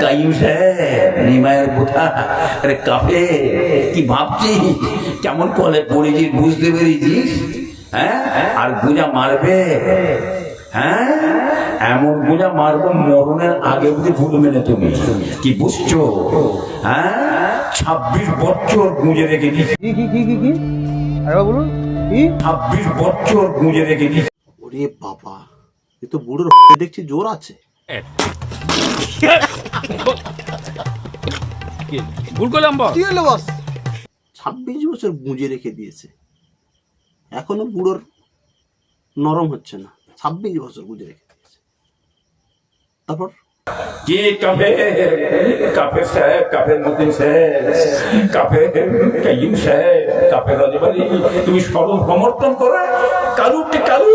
কাইম সাহেব নিমায়ের বোধা আরে কাফে কি ভাবছিস কেমন কলে পড়েছিস বুঝতে পেরেছিস হ্যাঁ আর গুজা মারবে হ্যাঁ এমন গুজা মারবো মরণের আগে অব্দি ভুলবে না তুমি কি বুঝছ হ্যাঁ ছাব্বিশ বছর গুঁজে রেখে কি কি কি কি কি? আরেকবার বলুন কি? ছাব্বিশ বছর গুঁজে রেখে ওরে বাবা এ তো বুড়োর দেখছি জোর আছে। ভুল করলাম বস কি হলো বস? ছাব্বিশ বছর গুঁজে রেখে দিয়েছে। এখনও বুড়োর নরম হচ্ছে না। ছাব্বিশ বছর গুঁজে রেখে দিয়েছে। তারপর? কি কাফে? কাফে সাহেব মতিন সাহেব কাফে কাইম সাহেব কাফে রাজবাড়ি। তুমি সরল সমর্থন করো। কালুটে কালু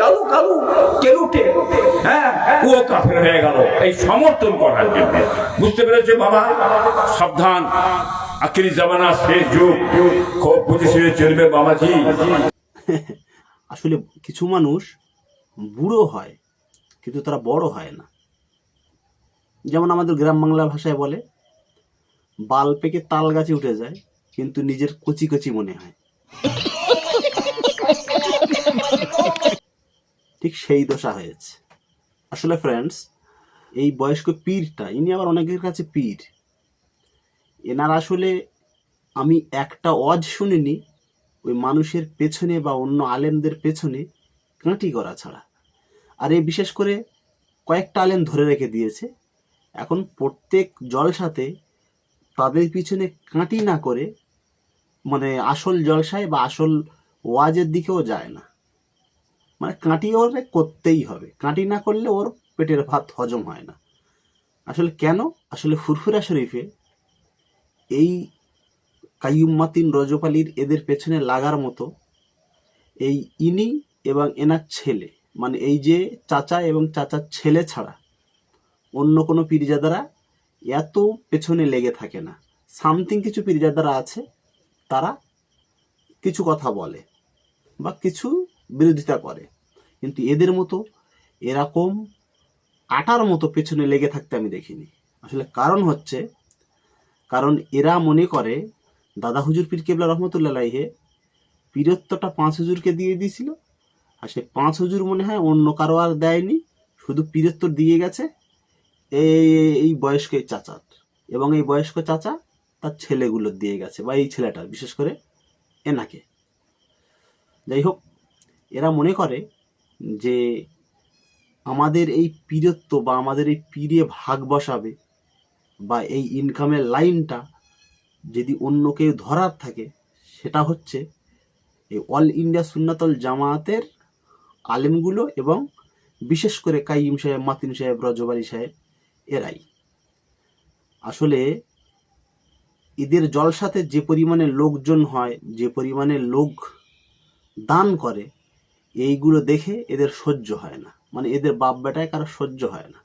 কালু কালু কেলুটে হ্যাঁ? ও কাফের হয়ে গেল। এই সমর্থন করার জন্য। বুঝতে পেরেছে বাবা? সাবধান। আখিরি জামানা শেষ যুগ। খুব বুঝে চলবে বাবাজি। আসলে কিছু মানুষ বুড়ো হয় কিন্তু তারা বড় হয় না। যেমন আমাদের গ্রাম বাংলা ভাষায় বলে বাল পেকে তাল গাছে উঠে যায় কিন্তু নিজের কচি কচি মনে হয়। ঠিক সেই দশা হয়েছে। আসলে ফ্রেন্ডস এই বয়স্ক পীরটা, ইনি আবার অনেকের কাছে পীর। এনার আসলে আমি একটা অজ শুনিনি, ওই মানুষের পেছনে বা অন্য আলেমদের পেছনে কাঁটি করা ছাড়া। আর এই বিশেষ করে কয়েকটা আলেম ধরে রেখে দিয়েছে। এখন প্রত্যেক জলসাতে তাদের পিছনে কাঁটি না করে মানে আসল জলসায় বা আসল ওয়াজের দিকেও যায় না। মানে কাঁটি ওর করতেই হবে। কাঁটি না করলে ওর পেটের ভাত হজম হয় না। আসলে কেন? আসলে ফুরফুরা শরীফে এই কাইয়ুম মাতিন রজপালির এদের পেছনে লাগার মতো এই ইনি এবং এনার ছেলে মানে এই যে চাচা এবং চাচার ছেলে ছাড়া অন্য কোনো পীরজাদারা এত পেছনে লেগে থাকে না। সামথিং কিছু পীরজাদারা আছে, তারা কিছু কথা বলে বা কিছু বিরোধিতা করে। কিন্তু এদের মতো এরকম আটার মতো পেছনে লেগে থাকতে আমি দেখিনি। আসলে কারণ হচ্ছে, কারণ এরা মনে করে, দাদা হুজুর পীর কেবলা রহমতুল্লাহে পীরত্বটা পাঁচ হুজুরকে দিয়ে দিয়েছিল, আর সে পাঁচ হুজুর মনে হয় অন্য কারও আর দেয়নি, শুধু পীরত্ব দিয়ে গেছে, এই এই বয়স্ক চাচার এবং এই বয়স্ক চাচা তার ছেলেগুলো দিয়ে গেছে, বা এই ছেলেটার বিশেষ করে এনাকে। যাই হোক এরা মনে করে যে আমাদের এই পীরত্ব বা আমাদের এই পীরে ভাগ বসাবে বা এই ইনকামের লাইনটা যদি অন্য কেউ ধরার থাকে, সেটা হচ্ছে এই অল ইন্ডিয়া সুন্নাতল জামায়াতের আলেমগুলো এবং বিশেষ করে কাইম সাহেব, মাতিন সাহেব রজবাড়ি সাহেব এরাই। আসলে এদের জলসাতে যে পরিমাণে লোকজন হয়, যে পরিমাণে লোক দান করে এইগুলো দেখে এদের সহ্য হয় না। মানে এদের বাপ বেটায় কারও সহ্য হয় না।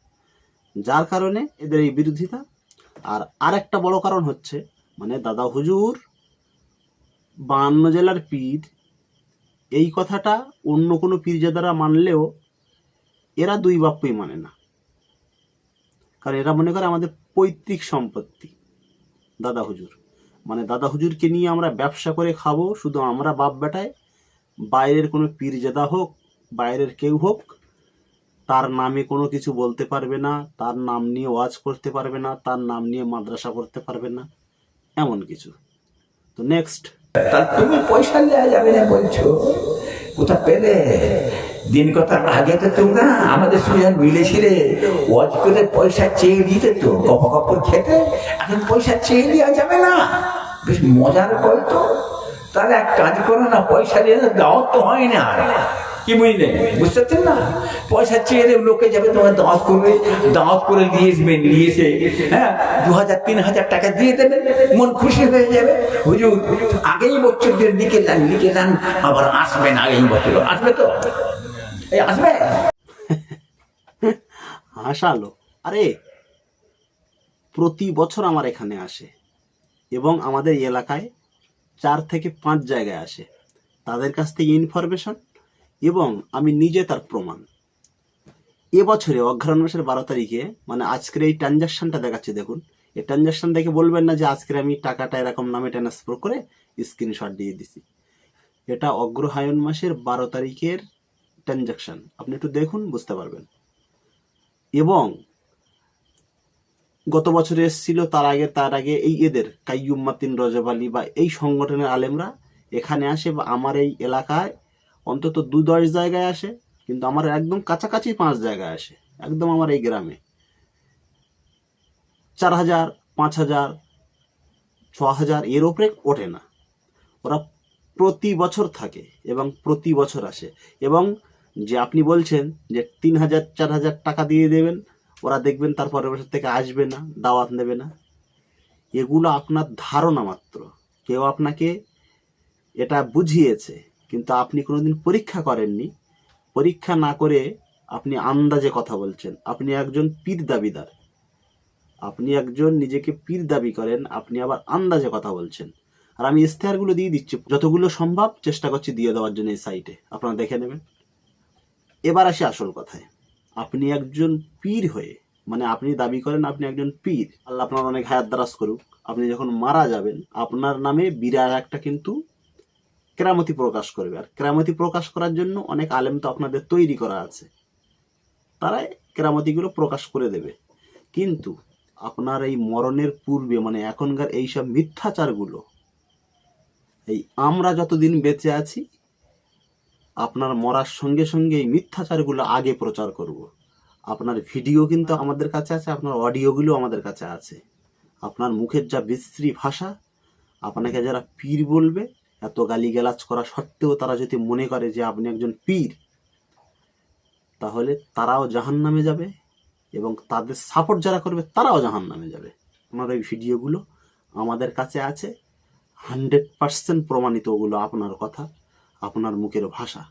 যার কারণে এদের এই বিরোধিতা। আর আরেকটা বড় কারণ হচ্ছে মানে দাদা হুজুর, বান্ন জেলার পীর, এই কথাটা অন্য কোনো পীরজাদারা মানলেও এরা দুই বাপ্যই মানে না। কারণ এরা মনে করে আমাদের পৈতৃক সম্পত্তি, দাদা হুজুর। মানে দাদা হুজুরকে নিয়ে আমরা ব্যবসা করে খাব, শুধু আমরা বাপ বেটায় বাইরের কোনো পীরজাদা হোক, বাইরের কেউ হোক, তার নামে কোনো কিছু বলতে পারবে না, তার নাম নিয়ে ওয়াজ করতে পারবে না, তার নাম নিয়ে মাদ্রাসা করতে পারবে না, এমন কিছু। তো নেক্সট তুমি পয়সা দেওয়া যাবে না বলছো? কোথা পেলে? দিন কথার আগে তো তোমরা আমাদের সঙ্গে মিলেছিলে। ওয়াজ করে পয়সা চেয়ে দিতে তো কাপড় খেতে। এখন পয়সা চেয়ে দেওয়া যাবে না। বেশ মজার গল্প। তাহলে এক কাজ করো না, পয়সা দিয়ে দাওয়াত তো হয় না। কি বুঝলে? বুঝতে পারছেন না? পয়সা চেয়ে লোকে যাবে তোমার দাওয়াত করবে, দাওয়াত করে নিয়ে আসবে, নিয়ে এসে হ্যাঁ দু হাজার তিন হাজার টাকা দিয়ে দেবে, মন খুশি হয়ে যাবে। হুজুর, আগেই বছরদের দিকে যান লিখে যান আবার আসবেন আগেই বছর। আসবে তো? এই আসবে? হাসালো আরে, প্রতি বছর আমার এখানে আসে এবং আমাদের এলাকায় চার থেকে পাঁচ জায়গায় আসে। তাদের কাছ থেকে ইনফরমেশন এবং আমি নিজে তার প্রমাণ। এবছরে অঘ্রাণ মাসের বারো তারিখে মানে আজকের এই ট্রানজাকশনটা দেখাচ্ছে, দেখুন। এই ট্রানজাকশন দেখে বলবেন না যে আজকের আমি টাকাটা এরকম নামে ট্রান্সফার করে স্ক্রিনশট দিয়ে দিছি। এটা অগ্রহায়ণ মাসের বারো তারিখের ট্রানজাকশন আপনি একটু দেখুন, বুঝতে পারবেন। এবং গত বছরে এসেছিল, তার আগে তার আগে এই এদের, কাইয়ুম, মাতিন, রজব আলী বা এই সংগঠনের আলেমরা এখানে আসে বা আমার এই এলাকায় অন্তত দু দশ জায়গায় আসে, কিন্তু আমার একদম কাছাকাছি পাঁচ জায়গায় আসে, একদম আমার এই গ্রামে। চার হাজার, পাঁচ হাজার, ছ হাজার এর ওপরে ওঠে না। ওরা প্রতি বছর থাকে এবং প্রতি বছর আসে এবং যে আপনি বলছেন যে তিন হাজার, চার হাজার টাকা দিয়ে দেবেন ওরা দেখবেন তার পরের বছর থেকে আসবে না, দাওয়াত নেবে না। এগুলো আপনার ধারণা মাত্র। কেউ আপনাকে এটা বুঝিয়েছে, কিন্তু আপনি কোনোদিন পরীক্ষা করেননি। পরীক্ষা না করে আপনি আন্দাজে কথা বলছেন। আপনি একজন পীর দাবিদার। আপনি একজন নিজেকে পীর দাবি করেন, আপনি আবার আন্দাজে কথা বলছেন। আর আমি ইস্তেহারগুলো দিয়ে দিচ্ছি। যতগুলো সম্ভব চেষ্টা করছি দিয়ে দেওয়ার জন্য এই সাইটে আপনারা দেখে নেবেন। এবার আসি আসল কথায়। আপনি একজন পীর হয়ে মানে আপনি দাবি করেন আপনি একজন পীর, আল্লাহ আপনার অনেক হায়াত দারাজ করুক। আপনি যখন মারা যাবেন, আপনার নামে বিরাট একটা কিন্তু কেরামতি প্রকাশ করবে। আর কেরামতি প্রকাশ করার জন্য অনেক আলেম তো আপনাদের তৈরি করা আছে। তারাই কেরামতিগুলো প্রকাশ করে দেবে। কিন্তু আপনার এই মরণের পূর্বে মানে এখনকার এইসব মিথ্যাচারগুলো, এই আমরা যতদিন বেঁচে আছি আপনার মরার সঙ্গে সঙ্গে এই মিথ্যাচারগুলো আগে প্রচার করব। আপনার ভিডিও কিন্তু আমাদের কাছে আছে, আপনার অডিওগুলো আমাদের কাছে আছে। আপনার মুখের যা বিশ্রী ভাষা, আপনাকে যারা পীর বলবে, এত গালিগালাজ করা সত্ত্বেও তারা যদি মনে করে যে আপনি একজন পীর, তাহলে তারাও জাহান নামে যাবে এবং তাদের সাপোর্ট যারা করবে, তারাও জাহান নামে যাবে। আপনার ওই ভিডিওগুলো আমাদের কাছে আছে। হান্ড্রেড পার্সেন্ট প্রমাণিত ওগুলো আপনার কথা। আপনার মুখের ভাষা।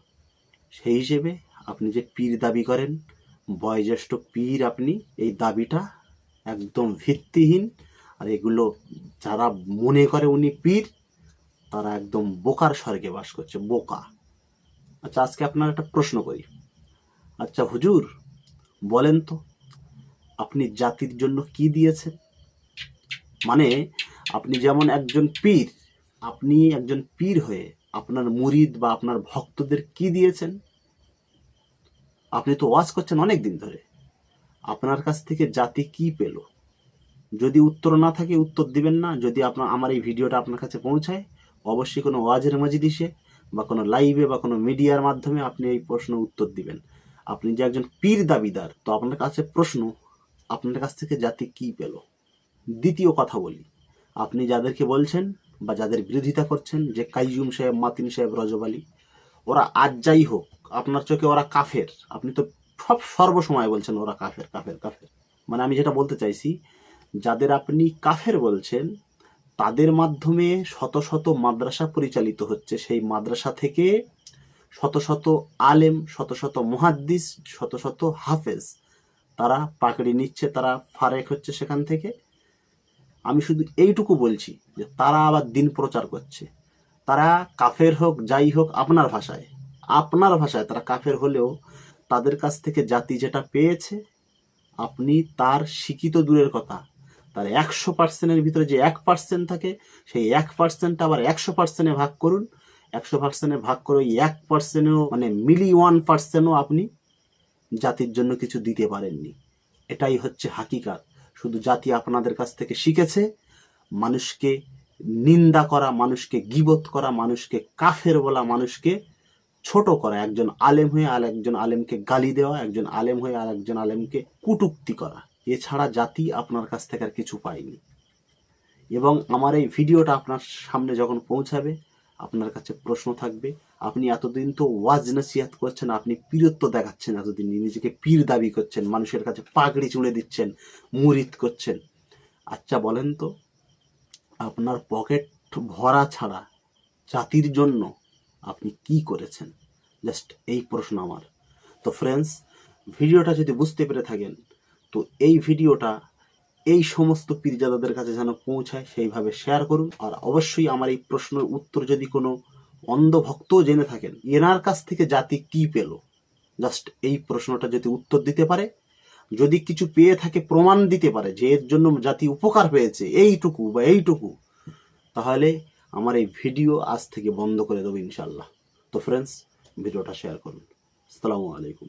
সেই হিসেবে আপনি যে পীর দাবি করেন, বয়োজ্যেষ্ঠ পীর আপনি, এই দাবিটা একদম ভিত্তিহীন। আর এগুলো যারা মনে করে উনি পীর, তারা একদম বোকার স্বর্গে বাস করছে, বোকা। আচ্ছা আজকে আপনার একটা প্রশ্ন করি। আচ্ছা হুজুর, বলেন তো, আপনি জাতির জন্য কি দিয়েছেন? মানে আপনি যেমন একজন পীর, আপনি একজন পীর হয়ে আপনার মুরিদ বা আপনার ভক্তদের কি দিয়েছেন? আপনি তো ওয়াজ করছেন অনেক দিন ধরে। আপনার কাছ থেকে জাতি কি পেল? যদি উত্তর না থাকে, উত্তর দিবেন না। যদি আপনার, আমার এই ভিডিওটা আপনার কাছে পৌঁছায়, অবশ্যই কোনো ওয়াজের মজলিসে বা কোনো লাইভে বা কোনো মিডিয়ার মাধ্যমে আপনি এই প্রশ্ন উত্তর দিবেন। আপনি যে একজন পীর দাবিদার, তো আপনার কাছে প্রশ্ন, আপনার কাছ থেকে জাতি কি পেল? দ্বিতীয় কথা বলি। আপনি যাদেরকে বলছেন বা যাদের বিরোধিতা করছেন, যে কাইজুম সাহেব, মাতিন সাহেব, রজব আলী, ওরা আজ যাই হোক, আপনার চোখে ওরা কাফের। আপনি তো সব সর্বসময় বলছেন ওরা কাফের কাফের কাফের। মানে আমি যেটা বলতে চাইছি, যাদের আপনি কাফের বলছেন, তাদের মাধ্যমে শত শত মাদ্রাসা পরিচালিত হচ্ছে। সেই মাদ্রাসা থেকে শত শত আলেম, শত শত মুহাদ্দিস, শত শত হাফেজ, তারা পাকড়ি নিচ্ছে, তারা ফারেক হচ্ছে সেখান থেকে। আমি শুধু এইটুকু বলছি যে তারা আবার দিন প্রচার করছে। তারা কাফের হোক, যাই হোক, আপনার ভাষায়। আপনার ভাষায় তারা কাফের হলেও তাদের কাছ থেকে জাতি যেটা পেয়েছে, আপনি তার শিক্ষিত দূরের কথা। তার একশো পার্সেন্টের ভিতরে যে এক পার্সেন্ট থাকে, সেই এক পার্সেন্টটা আবার একশো পার্সেন্টে ভাগ করুন। একশো পার্সেন্টে ভাগ করে এক পার্সেন্টও মানে মিলি ওয়ান পার্সেন্টও আপনি জাতির জন্য কিছু দিতে পারেননি। এটাই হচ্ছে হাকিকাত। শুধু জাতি আপনাদের কাছ থেকে শিখেছে, মানুষকে নিন্দা করা, মানুষকে গিবত করা, মানুষকে কাফের বলা, মানুষকে ছোট করা, একজন আলেম হয়ে আর একজন আলেমকে গালি দেওয়া, একজন আলেম হয়ে আর একজন আলেমকে কুটুক্তি করা। এছাড়া জাতি আপনার কাছ থেকে আর কিছু পায়নি। এবং আমার এই ভিডিওটা আপনার সামনে যখন পৌঁছাবে, আপনার কাছে প্রশ্ন থাকবে আপনি এতদিন তো ওয়াজ নসিহাত করছেন, আপনি পীরত্ব দেখাচ্ছেন এতদিন নিজেকে পীর দাবি করছেন, মানুষের কাছে পাগড়ি চুড়ে দিচ্ছেন, মুরিদ করছেন। আচ্ছা বলেন তো, আপনার পকেট ভরা ছাড়া জাতির জন্য আপনি কি করেছেন? জাস্ট এই প্রশ্ন আমার। তো ফ্রেন্ডস ভিডিওটা যদি বুঝতে পেরে থাকেন, তো এই ভিডিওটা এই সমস্ত পীরজাদাদের কাছে যেন পৌঁছায়, সেইভাবে শেয়ার করুন। আর অবশ্যই আমার এই প্রশ্নের উত্তর যদি কোনো অন্ধভক্তও জেনে থাকেন, এনার কাছ থেকে জাতি কি পেল? জাস্ট এই প্রশ্নটা যদি উত্তর দিতে পারে, যদি কিছু পেয়ে থাকে, প্রমাণ দিতে পারে যে এর জন্য জাতি উপকার পেয়েছে, এইটুকু বা এইটুকু, তাহলে আমার এই ভিডিও আজ থেকে বন্ধ করে দেবো ইনশাল্লাহ তো ফ্রেন্ডস ভিডিওটা শেয়ার করুন। আসসালামু আলাইকুম।